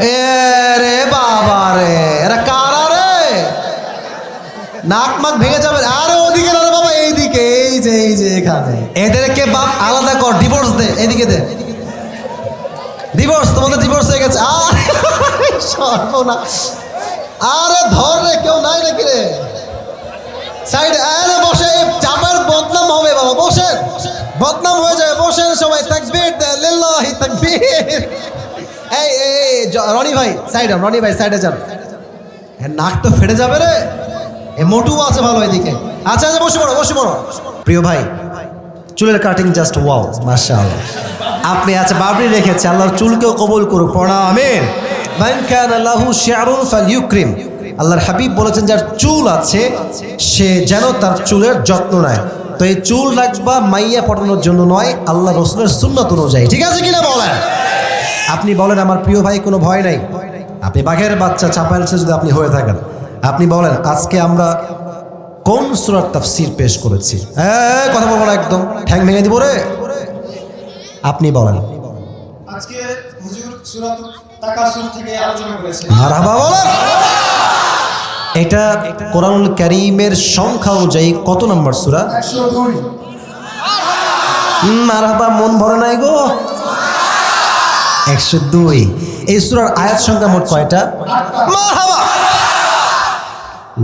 এ রে বাবা রে, এরা কারা রে? নাক মাক ভেঙে যাবে। আরে ওদিকে রে বাবা, এইদিকে, এই যে এই যে, এখানে। এদেরকে বাপ আলাদা কর ডিভোর্স দে, এদিকে দে। ডিভোর্স তোমাদের ডিভোর্স হয়ে গেছে। আর ধর রে, কেউ নাই নাকি রে? সাইড আরে বসে চাপার বদনাম হবে বাবা, বসেন। বদনাম হয়ে যাবে, বসেন সবাই, তাকবীর দেন, লিল্লাহি তাকবীর। রনি ভাই সাইড রনি ভাই সাইডে যান। হ্যাঁ নাক তো ফেটে যাবে রে। এ মোটু আছে ভালো এদিকে। আচ্ছা আচ্ছা বসে পড়ো বসে পড়ো। প্রিয় ভাই, চুলের কাটিং জাস্ট ওয়াও মাশাআল্লাহ। আপনি আচ্ছা বাবরি রেখেছে, আল্লাহর চুলকেও কবুল করুক ফালইউকরিম। আল্লাহর হাবিব বলেছেন, যার চুল আছে, সে যেন তার চুলের যত্ন নেয়। তো এই চুল রাখবা মাইয়া পটানোর জন্য নয়, আল্লাহ রসুলের সুন্নত অনুযায়ী। ঠিক আছে কিনা বলেন? আপনি বলেন আমার প্রিয় ভাই কোনো ভয় নাই। আপনি বাঘের বাচ্চা চাপাইলসে যদি আপনি হয়ে থাকেন আপনি বলেন আজকে আমরা কোন সুরার তাফসির পেশ করেছি? হ্যাঁ কথা বলব না একদম। ঠ্যাং ভেঙে দিব রে। আপনি বলেন। আজকে হুজুর সুরাত তাকাসুর থেকে আলোচনা মারহাবা বলেন। এটা কোরআনুল করিমের সংখ্যা অনুযায়ী কত নম্বর সুরা? মারহাবা মন ভরে নাই গো। একশো দুই। এই সুরার আয়াত সংখ্যা মোট কয়টা?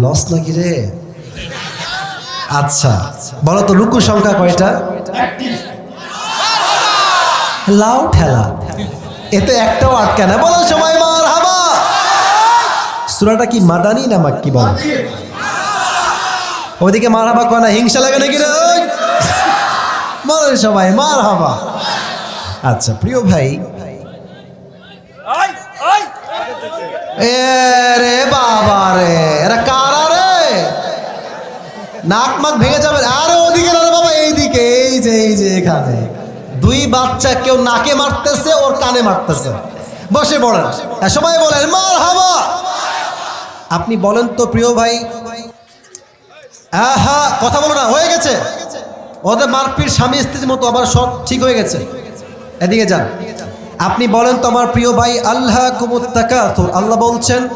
লস নাকি রে? আচ্ছা বলো তো রুকু সংখ্যা কয়টা? লাউ ঠেলা। এতে একটাও আটকে না। বলো সবাই মার হাবা সুরাটা কি মাদানি না মাক্কি বল? ওইদিকে মার হাবা কয় না হিংসা লাগে নাকি রে! বলেন সবাই মার হাবা আচ্ছা প্রিয় ভাই এ রে বাবা রে, এরা কারা রে? নাক মাক ভেঙে যাবে। আরে ওদিকে না বাবা, এইদিকে, এই যে এই যে, এখানে। দুই বাচ্চা কেউ নাকে মারতেছে, ওর কানে মারতেছে। বসে পড়েন। আর সবাই বলেন মার হাবা আপনি বলেন তো, প্রিয় ভাই। হ্যাঁ কথা বলো না, হয়ে গেছে। ওদের মারপিট স্বামী স্ত্রীর মতো, আবার সব ঠিক হয়ে গেছে। এদিকে যান। আপনি বলেন তো আমার প্রিয় ভাই আল্লাহ কুমুত্তাকাতুর। আল্লাহ বলছেন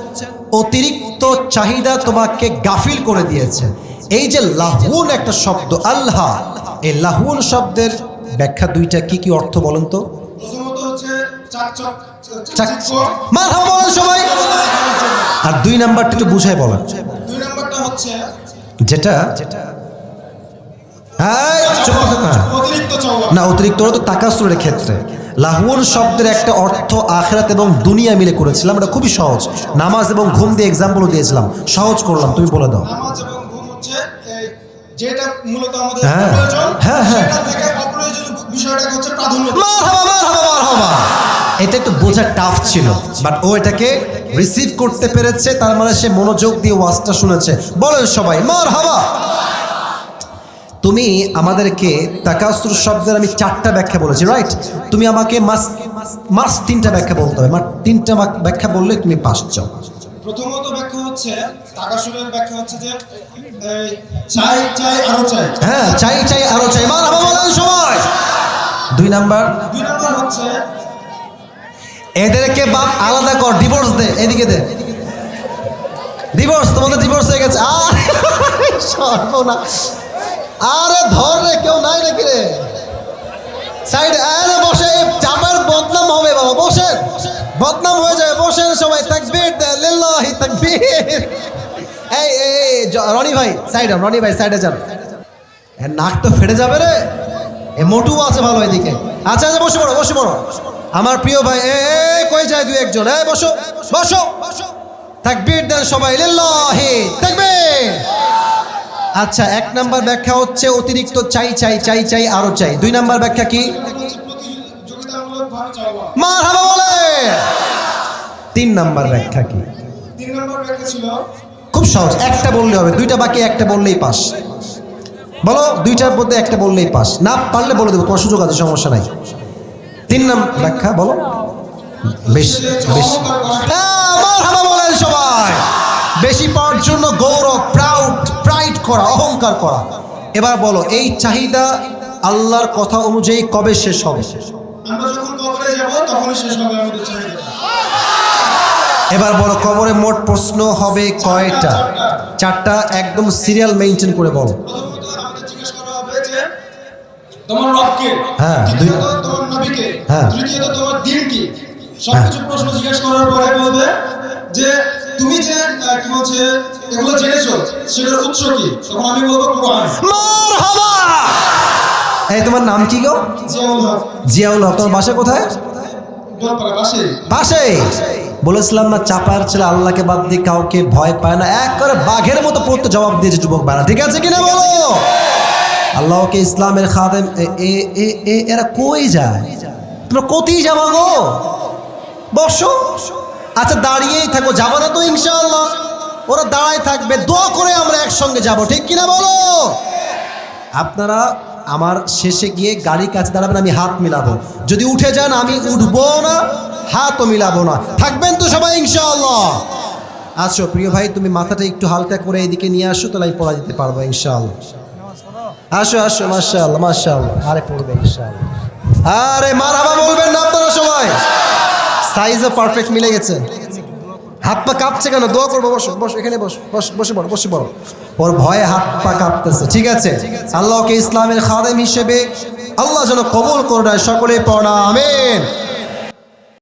অতিরিক্ত চাহিদা তোমাকে গাফিল করে দিয়েছে। এই যে লাহুন একটা শব্দ আল্লাহ এই লাহুন শব্দের ব্যাখ্যা দুইটা কি কি অর্থ বলেন তো? সবাই। আর দুই নাম্বারটা একটু বুঝাই বলেন। হচ্ছে যেটা হ্যাঁ চুপ করে থাকো, হ্যাঁ। অতিরিক্ত চাওয়া না। অতিরিক্ত হলো তো তাকাসুরের ক্ষেত্রে। লাহুন শব্দের একটা অর্থ আখরাত এবং দুনিয়া মিলে করেছিলাম এটা খুবই সহজ। নামাজ এবং ঘুম দিয়ে এক্সাম্পলও দিয়েছিলাম। সহজ করলাম তুমি বলে দাও। যেটা মূলত আমাদের হ্যাঁ, প্রয়োজন হ্যাঁ, হ্যাঁ। থেকে হচ্ছে প্রাধান্য এটা একটু বোঝা টাফ ছিল বাট ও এটাকে রিসিভ করতে পেরেছে তার মানে সে মনোযোগ দিয়ে ওয়াজটা শুনেছে। বলেন সবাই মারহাবা। তুমি আমাদেরকে তাকাসুর শব্দের আমি চারটা ব্যাখ্যা বলেছি রাইট তুমি আমাকে মাস মাস তিনটা ব্যাখ্যা বলতে হবে। মাস তিনটা ব্যাখ্যা বললে তুমি পাস চাও প্রথমত ব্যাখ্যা হচ্ছে তাকাসুরের ব্যাখ্যা হচ্ছে যে চাই চাই আরও চাই। হ্যাঁ চাই চাই আরও চাই। মারহাবা বলেন সবাই। দুই নাম্বার। দুই নম্বর হচ্ছে এদেরকে বাপ আলাদা কর ডিভোর্স দে এদিকে দে। ডিভোর্স তোমাদের ডিভোর্স হয়ে গেছে। আর সর্বনা আরে ধর রে, কেউ নাই নাকি রে? সাইড, আরে বসে চাপার বদনাম হবে বাবা, বসেন। বদনাম হয়ে যাবে, বসেন সবাই, তাকবীর লিল্লাহি তাকবীর। এই এই রনি ভাই, সাইড রনি ভাই, সাইডে যান। নাক তো ফেটে যাবে রে। এ মোটু আছে ভালো এদিকে। আচ্ছা আচ্ছা বসে পড়ো বসে পড়ো। আমার প্রিয় ভাই এ, কই যায় দুই একজন? এ, বসো বসো। তাকবীর দেন সবাই, লিল্লাহি তাকবীর। আচ্ছা এক নাম্বার ব্যাখ্যা হচ্ছে অতিরিক্ত চাই চাই চাই চাই আরও চাই। দুই নাম্বার ব্যাখ্যা কি? তিন নাম্বার ব্যাখ্যা কি? তিন ব্যাখ্যা খুব সহজ একটা বললে হবে। দুইটা বাকি একটা বললেই পাস। বলো দুইটার মধ্যে একটা বললেই পাস। না পারলে বলে দেবো তোমার সুযোগ আছে সমস্যা নাই। তিন নাম ব্যাখ্যা বলো। বেশ বেশ। হ্যাঁ, সবাই। বেশি পাওয়ার জন্য গৌরব করা অহংকার করা। এবার বলো এই চাহিদা আল্লাহর কথা অনুযায়ী কবে শেষ হবে? এবার বলো কবরে মোট প্রশ্ন হবে কয়টা? চারটা একদম সিরিয়াল মেনটেন করে বলো। তোমার রবকে? হ্যাঁ, তোমার নবীকে? হ্যাঁ। তৃতীয়ত তোমার দিন কি সবকিছু প্রশ্ন জিজ্ঞেস করার পরে বলবে যে তুমি যে কি বলছে এগুলো জেনেছো সেটার উৎস কি? তখন আমি বলব কোরআন। এই তোমার নাম কি গো? জিয়াউল হক। জিয়াউল হক তোমার বাসা কোথায়? পাশে পাশে বলেছিলাম না চাপার ছেলে আল্লাহকে বাদ দিয়ে কাউকে ভয় পায় না এক করে বাঘের মতো পড়তে জবাব দিয়েছে যুবক বাড়া ঠিক আছে কিনা বলো? আল্লাহকে ইসলামের খাদেম এ- এ- এ- এ- এরা কই যায়? তোমরা কোথায় যাব গো? বসো। আচ্ছা দাঁড়িয়েই থাকো যাব না তো ইনশাল্লাহ ওরা দাঁড়ায় থাকবে, দোয়া করে আমরা একসঙ্গে যাব, ঠিক কিনা বলো? আপনারা আমার শেষে গিয়ে গাড়ির কাছে দাঁড়াবেন, আমি হাত মিলাবো। যদি উঠে যান, আমি উঠবো না, হাতও মিলাবো না। থাকবেন তো সবাই ইনশাআল্লাহ? আসো প্রিয় ভাই, তুমি মাথাটা একটু হালকা করে এদিকে নিয়ে আসো, তাহলে আমি পড়া দিতে পারব, ইনশাআল্লাহ। আসো আসো, মাশাআল্লাহ মাশাআল্লাহ। আরে পড়বে, ইনশাআল্লাহ। আরে মারহাবা বলবেন না আপনারা সবাই। সাইজও পারফেক্ট মিলে গেছে। হাত পা কাঁপছে কেন? দোয়া করব, বসো বসো, এখানে বসো, বস পড়ো, বসে পড়ো। ওর ভয়ে হাত পা কাঁপতেছে, ঠিক আছে? আল্লাহকে ইসলামের খাদেম হিসেবে আল্লাহ যেন কবল করে সকলে পড়া আমেন।